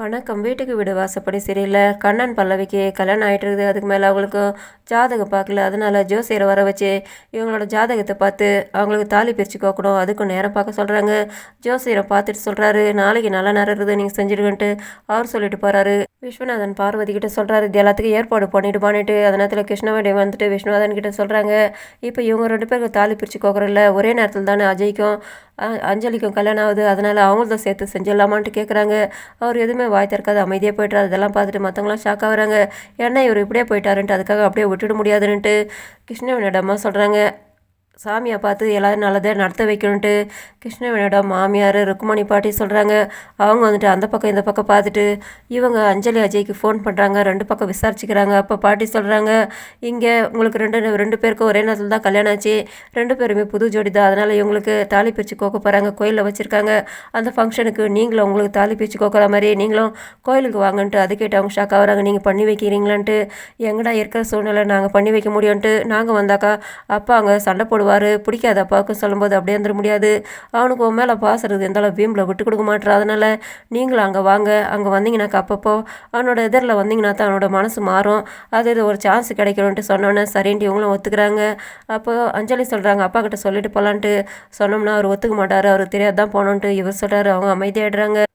வணக்கம். வீட்டுக்கு வீடு வாசப்படி சரியில்லை கண்ணன் பல்லவிக்கு கல்யாணம் ஆகிட்டு இருக்குது அதுக்கு மேலே அவங்களுக்கு ஜாதகம் பார்க்கல. அதனால் ஜோசியரை வர வச்சு இவங்களோட ஜாதகத்தை பார்த்து அவங்களுக்கு தாலி பிரித்து கோக்கணும். அதுக்கும் நேரம் பார்க்க சொல்கிறாங்க ஜோசியரை பார்த்துட்டு சொல்கிறாரு நாளைக்கு நல்ல நேரம் இருக்குது. நீங்கள் செஞ்சுடுங்கன்ட்டு அவர் சொல்லிட்டு போகிறாரு விஸ்வநாதன் பார்வதி கிட்ட சொல்கிறாரு இது எல்லாத்துக்கும் ஏற்பாடு பண்ணிட்டு பண்ணிட்டு அந்த நேரத்தில் கிருஷ்ணவேடி வந்துட்டு விஸ்வநாதன் கிட்ட சொல்கிறாங்க இப்போ இவங்க ரெண்டு பேருக்கு தாலி பிரித்து கோக்குறதில்ல ஒரே நேரத்தில் தானே அஜய்க்கும் அஞ்சலிக்கும் கல்யாணம் ஆகுது. அதனால் அவங்கள்தான் சேர்த்து செஞ்சிடலாமான்ட்டு கேட்குறாங்க அவர் எதுவுமே வாய் திறக்காது அமைதியாக போய்ட்டார் அதெல்லாம் பார்த்துட்டு மற்றவங்களாம் ஷாக் ஆகுறாங்க என்ன இவர் இப்படியே போயிட்டாருன்ட்டு அதுக்காக அப்படியே விட்டுட முடியாதுன்ட்டு கிருஷ்ணவேணியிடமா சொல்கிறாங்க சாமியை பார்த்து எல்லாரும் நல்லதே நடத்த வைக்கணுன்ட்டு கிருஷ்ணவேனோட மாமியார் ருக்குமணி பாட்டி சொல்கிறாங்க அவங்க வந்துட்டு அந்த பக்கம் இந்த பக்கம் பார்த்துட்டு இவங்க அஞ்சலி அஜய்க்கு ஃபோன் பண்ணுறாங்க ரெண்டு பக்கம் விசாரிச்சுக்கிறாங்க. அப்போ பாட்டி சொல்கிறாங்க இங்கே உங்களுக்கு ரெண்டு ரெண்டு பேருக்கும் ஒரே நேரத்தில் தான் கல்யாணம் ஆச்சு. ரெண்டு பேருமே புது ஜோடி தான். அதனால் இவங்களுக்கு தாலி பிரித்து கோக்க போகிறாங்க கோயிலில் வச்சுருக்காங்க. அந்த ஃபங்க்ஷனுக்கு நீங்களும் உங்களுக்கு தாலி பிரித்து கோக்கிற மாதிரி நீங்களும் கோயிலுக்கு வாங்கன்ட்டு அது கேட்டு அவங்க ஷாக் ஆகிறாங்க. நீங்கள் பண்ணி வைக்கிறீங்களான்ட்டு. எங்கடா இருக்கிற சூழ்நிலை? நாங்கள் பண்ணி வைக்க முடியும்ன்ட்டு நாங்கள் வந்தாக்கா அப்பா அங்கே சண்டை போடுவார் பிடிக்காத அப்பாவுக்கும் சொல்லும்போது அப்படியே வந்துட முடியாது. அவனுக்கு உன் மேலே பாசுறது எந்தளவு வீம்பில் விட்டு கொடுக்க மாட்டேற. அதனால் நீங்களும் அங்கே வாங்க. அங்கே வந்தீங்கன்னாக்கா அப்பப்போ அவனோட எதிரில் வந்தீங்கன்னா தான் அவனோட மனசு மாறும். அது இது ஒரு சான்ஸ் கிடைக்கணுன்ட்டு சொன்னோன்னே சரின்ட்டு இவங்களும் ஒத்துக்கிறாங்க. அப்போ அஞ்சலி சொல்கிறாங்க அப்பா கிட்ட சொல்லிட்டு போகலான்ட்டு சொன்னோம்னா அவர் ஒத்துக்க மாட்டார் அவர் தெரியாது தான் போகணுன்ட்டு இவர் சொல்கிறாரு அவங்க அமைதியாகிடுறாங்க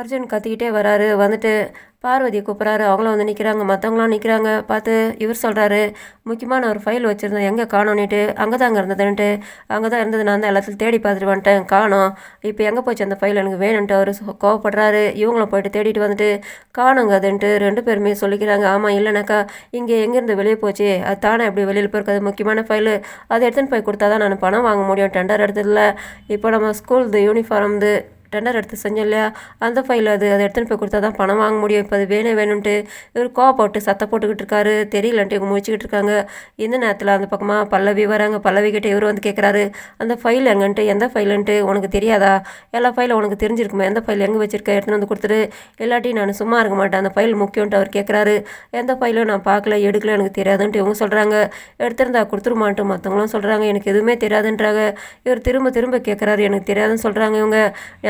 அர்ஜுன் கத்திக்கிட்டே வராரு. வந்துட்டு பார்வதியை கூப்பிட்றாரு. அவங்களும் வந்து நிற்கிறாங்க மற்றவங்களாம் நிற்கிறாங்க பார்த்து இவர் சொல்கிறாரு முக்கியமான ஒரு ஃபைல் வச்சுருந்தேன். எங்கே காணோன்னுட்டு அங்கே தாங்க இருந்ததுன்ட்டு அங்கே தான் இருந்தது. நான் தான் எல்லாத்தையும் தேடி பார்த்துட்டு வந்துட்டேன். காணோம். இப்போ எங்கே போச்சு அந்த ஃபைல் எனக்கு வேணுன்ட்டு அவர் கோவப்படுறாரு. இவங்களும் போயிட்டு தேடிட்டு வந்துட்டு காணுங்க அதுன்ட்டு ரெண்டு பேருமே சொல்லிக்கிறாங்க. ஆமாம் இல்லைனாக்கா இங்கே எங்கேருந்து வெளியே போச்சு? அது தானே எப்படி வெளியில் போயிருக்காது. முக்கியமான ஃபைலு அதை எடுத்துன்னு போய் கொடுத்தா தான் நான் பணம் வாங்க முடியும். டெண்டர் எடுத்ததில்ல. இப்போ நம்ம ஸ்கூல் யூனிஃபார்ம் டெண்டர் எடுத்து செஞ்சோம் இல்லையா? அந்த ஃபைல் அது அதை எடுத்துன்னு போய் கொடுத்தா தான் பணம் வாங்க முடியும். இப்போ அது வேணும் வேணும்ன்ட்டு இவர் கோவப்பட்டு சத்தம் போட்டுக்கிட்டு இருக்காரு. தெரியலன்ட்டு இவங்க முடிச்சுக்கிட்டு இருக்காங்க. இந்த நேரத்தில் அந்த பக்கமாக பல்லவி வராங்க? பல்லவி கிட்டே இவர் வந்து கேட்குறாரு அந்த ஃபைல் எங்கன்ட்டு எந்த ஃபைலுன்ட்டு உனக்கு தெரியாதா? எல்லா ஃபைலும் உனக்கு தெரிஞ்சிருக்குமா? எந்த ஃபைல் எங்கே வச்சிருக்க? எடுத்துன்னு வந்து கொடுத்துரு. இல்லாட்டி நான் சும்மா இருக்க மாட்டேன். அந்த ஃபைல் முக்கியம்ன்ட்டு அவர் கேட்குறாரு எந்த ஃபைலும் நான் பார்க்கல எடுக்கல எனக்கு தெரியாதுன்ட்டு இவங்க சொல்கிறாங்க எடுத்திருந்தா கொடுத்துருமான்ட்டு மற்றவங்களும் சொல்கிறாங்க எனக்கு எதுவுமே தெரியாதுன்றாங்க. இவர் திரும்ப திரும்ப கேட்குறாரு எனக்கு தெரியாதுன்னு சொல்கிறாங்க இவங்க.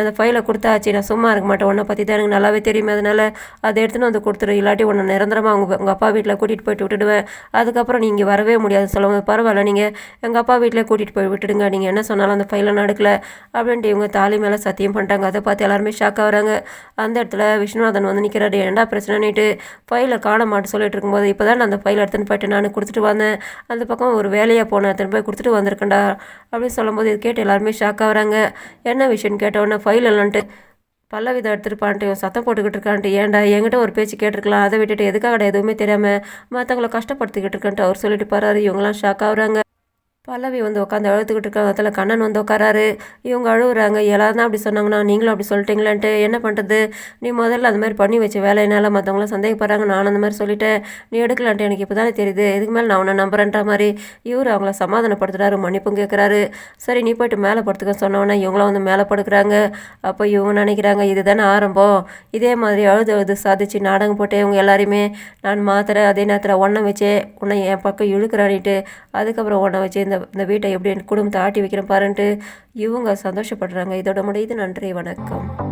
அந்த ஃபைலை கொடுத்தாச்சு. நான் சும்மா இருக்க மாட்டேன். உன்னை பற்றி தான் எனக்கு நல்லாவே தெரியுமே. அதனால் அதை எடுத்துன்னு வந்து கொடுத்துரு. இல்லாட்டி உன்னை நிரந்தரமாக உங்கள் உங்கள் அப்பா வீட்டில் கூட்டிகிட்டு போயிட்டு விட்டுடுவேன். அதுக்கப்புறம் நீங்கள் வரவே முடியாது. சொல்லுவாங்க பரவாயில்ல. நீங்கள் எங்கள் அப்பா வீட்டில் கூட்டிகிட்டு போய் விட்டுடுங்க. நீங்கள் என்ன சொன்னாலும் அந்த ஃபைலை நடக்கலை. அப்படின்ட்டு இவங்க தாலி மேலே சத்தியம் பண்ணிட்டாங்க. அதை பார்த்து எல்லாருமே ஷாக் ஆகுறாங்க. அந்த இடத்துல விஸ்வநாதன் வந்து நிற்கிறாரு என்னடா பிரச்சனைன்னுட்டு ஃபைலை காண மாட்டு சொல்லிட்டு இருக்கும்போது இப்போ தான் நான் அந்த ஃபைலை எடுத்துன்னு போயிட்டு நான் கொடுத்துட்டு வந்தேன். அந்த பக்கம் ஒரு வேலையாக போனேன் எடுத்துன்னு போய் கொடுத்துட்டு வந்திருக்கேன்டா. அப்படின்னு சொல்லும்போது இது கேட்டு எல்லாருமே ஷாக் ஆகுறாங்க. என்ன விஷயம்னு கேட்டவுடனே ஃபைல் இல்லைன்ட்டு பல்லவி எடுத்துருப்பான்ட்டு இவன் சத்தம் போட்டுக்கிட்டு இருக்கான்ட்டு. ஏன்டா என்கிட்ட ஒரு பேச்சு கேட்டிருக்கலாம். அதை விட்டுட்டு எதுக்காகடா எதுவுமே தெரியாமல் மற்றவங்கள கஷ்டப்படுத்திக்கிட்டு இருக்கான்ட்டு அவர் சொல்லிட்டு போகிறாரு இவங்களாம் ஷாக் ஆகுறாங்க. பல்லவி வந்து உட்காந்து அழுத்துக்கிட்டு இருக்காங்க அதில் கண்ணன் வந்து உட்காராரு. இவங்க அழுகுறாங்க எல்லாரும் தான் அப்படி சொன்னாங்கன்னா நீங்களும் அப்படி சொல்லிட்டீங்களான்ட்டு என்ன பண்ணுறது நீ முதல்ல அந்த மாதிரி பண்ணி வச்ச வேலையினால மற்றவங்களாம் சந்தேகப்படுறாங்க. நான் அந்த மாதிரி சொல்லிட்டேன். நீ எடுக்கலான்ட்டு எனக்கு இப்போ தானே தெரியுது. இதுக்கு மேலே நான் உன்னை நம்புறேன்ற மாதிரி. இவர் அவங்கள சமாதானப்படுத்துகிறாரு மன்னிப்பும் கேட்குறாரு சரி நீ போய்ட்டு மேலே படுத்துக்க. சொன்னோன்னே இவங்களும் வந்து மேலே படுக்கிறாங்க. அப்போ இவங்க நினைக்கிறாங்க இதுதானே ஆரம்பம். இதே மாதிரி அழுது அழுது சாதிச்சு நாடகம் போட்டு இவங்க எல்லாரையுமே நான் மாத்துறேன். அதே நேரத்தில் ஒன்றை வச்சே உன்னை என் பக்கம் இழுக்கிறானிட்டு அதுக்கப்புறம் ஒன்றை வச்சு இந்த இந்த வீட்டை எப்படி என் குடும்பத்தை ஆட்டி வைக்கிறேன் பாருன்ட்டு இவங்க சந்தோஷப்படுறாங்க. இதோட முடியுது. நன்றி. வணக்கம்.